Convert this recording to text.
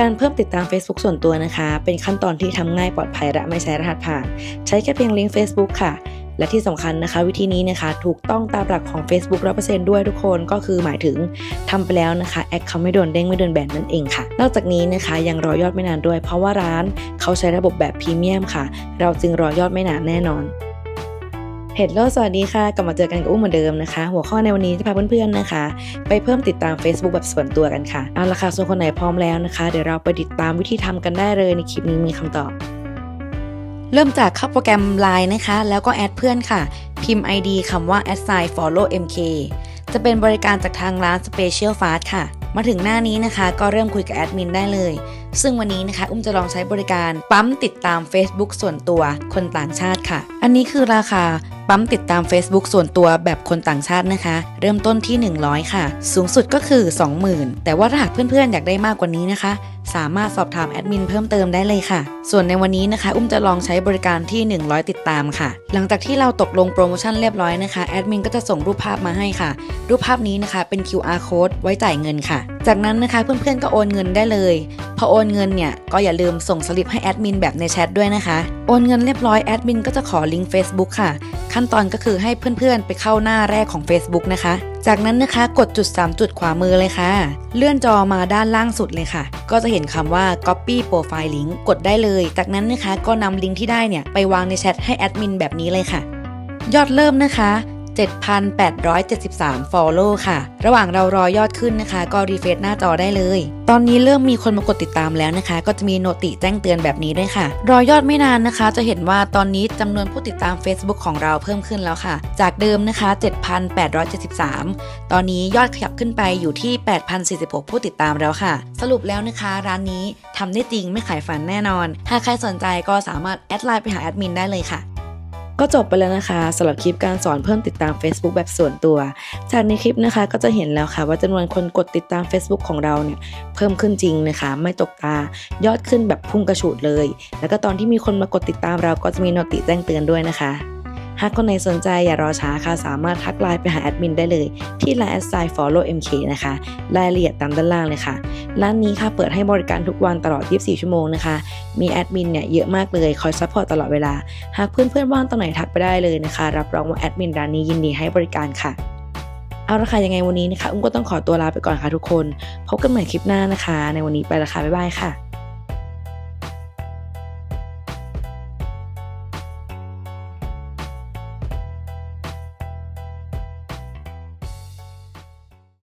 การเพิ่มติดตาม Facebook ส่วนตัวนะคะ เป็นขั้นตอนที่ทำง่ายปลอดภัยและไม่ใช้รหัสผ่าน ใช้แค่เพียงลิงก์ Facebook ค่ะ และที่สำคัญนะคะ วิธีนี้นะคะ ถูกต้องตามหลักของ Facebook 100%ด้วยทุกคนก็คือหมายถึงทำไปแล้วนะคะแอคเขาไม่โดนเด้งไม่โดนแบนนั่นเองค่ะ นอกจากนี้นะคะยังรอยอดไม่นานด้วย เพราะว่าร้านเขาใช้ระบบแบบพรีเมียมค่ะ เราจึงรอยอดไม่นานแน่นอน เฮลโลสวัสดีค่ะกลับมาเจอกันกับอุ้มเหมือนเดิมนะคะ หัวข้อในวันนี้จะพาเพื่อนๆนะคะ ไปเพิ่มติดตาม Facebook แบบส่วนตัวกันค่ะเอาละค่ะส่วนคนไหนพร้อมแล้วนะคะ เดี๋ยวเราไปติดตามวิธีทำกันได้เลยในคลิปนี้มีคำตอบ เริ่มจากเข้าโปรแกรม Line นะคะ แล้วก็แอดเพื่อนค่ะ พิมพ์ ID คำว่า assign follow mk จะเป็นบริการจากทางร้าน Special Fast ค่ะ มาถึงหน้านี้นะคะ ก็เริ่มคุยกับแอดมินได้เลย ซึ่งวันนี้นะคะ อุ้มจะลองใช้บริการปั๊มติดตาม Facebook ส่วนตัวคนต่างชาติค่ะ อันนี้คือราคาปั๊มติดตาม Facebook ส่วนตัวแบบคนต่างชาตินะคะ เริ่มต้นที่ 100 ค่ะ สูงสุดก็คือ 20,000 แต่ว่าถ้าหากเพื่อนๆ อยากได้มากกว่านี้นะคะ สามารถสอบถามแอดมินเพิ่มเติมได้เลยค่ะ ส่วนในวันนี้นะคะ อุ้มจะลองใช้บริการที่ 100 ติดตามค่ะ หลังจากที่เราตกลงโปรโมชั่นเรียบร้อยนะคะแอดมินก็จะส่งรูปภาพมาให้ค่ะ รูปภาพนี้นะคะเป็น QR code ไว้จ่ายเงินค่ะจากนั้นนะคะเพื่อนๆก็โอนเงินได้เลย พอโอนเงินเนี่ยก็อย่าลืมส่งสลิปให้แอดมินแบบในแชทด้วยนะคะ โอนเงินเรียบร้อยแอดมินก็จะขอลิงก์ Facebook ค่ะ ขั้นตอนก็คือให้เพื่อนๆ ไปเข้าหน้าแรกของ Facebook นะคะ จากนั้นนะคะกดจุด 3 จุดขวามือเลยค่ะ เลื่อนจอมาด้านล่างสุดเลยค่ะ ก็จะเห็นคำว่า copy profile link กดได้เลย จากนั้นนะคะก็นำลิงก์ที่ได้เนี่ยไปวางในแชทให้แอดมินแบบนี้เลยค่ะ ยอดเริ่มนะคะ 7,873 follow ค่ะ ระหว่างเรารอยอดขึ้นนะคะ ก็รีเฟรชหน้าจอได้เลย ตอนนี้เริ่มมีคนมากดติดตามแล้วนะคะ ก็จะมีโนติแจ้งเตือนแบบนี้ด้วยค่ะ รอยอดไม่นานนะคะ จะเห็นว่าตอนนี้จำนวนผู้ติดตาม Facebook ของเราเพิ่มขึ้นแล้วค่ะ จากเดิมนะคะ 7,873 ตอนนี้ยอดขยับขึ้นไปอยู่ที่ 8,046 ผู้ติดตามแล้วค่ะ สรุปแล้วนะคะ ร้านนี้ทำได้จริงไม่ขายฝันแน่นอน ถ้าใครสนใจก็สามารถแอดไลน์ไปหาแอดมินได้เลยค่ะ ก็จบไปแล้วนะคะสำหรับคลิปการสอนเพิ่มติดตาม Facebook แบบส่วนตัว จากในคลิปนะคะก็จะเห็นแล้วค่ะว่าจำนวนคนกดติดตาม Facebook ของเราเนี่ยเพิ่มขึ้นจริงนะคะ ไม่ตกตายอดขึ้นแบบพุ่งกระฉูดเลย แล้วก็ตอนที่มีคนมากดติดตามเราก็จะมีโนติแจ้งเตือนด้วยนะคะ หากคนไหนสนใจอย่ารอช้าค่ะ สามารถทักไลน์ไปหาแอดมินได้เลย ที่ Line s i follow mk นะคะ รายละเอียดตามด้านล่างเลยค่ะ ร้านนี้ค่ะเปิดให้บริการทุกวันตลอด 24 ชั่วโมงนะคะ มีแอดมินเนี่ยเยอะมากเลย คอยซัพพอร์ตตลอดเวลา หากเพื่อนๆว่างตอนไหนทักไปได้เลยนะคะ รับรองว่าแอดมินร้านนี้ยินดีให้บริการค่ะเอาละค่ะยังไงวันนี้นะคะ อุ้มก็ต้องขอตัวลาไปก่อนค่ะทุกคน พบกันใหม่คลิปหน้านะคะ ในวันนี้ไปละค่ะบ๊ายบายค่ะ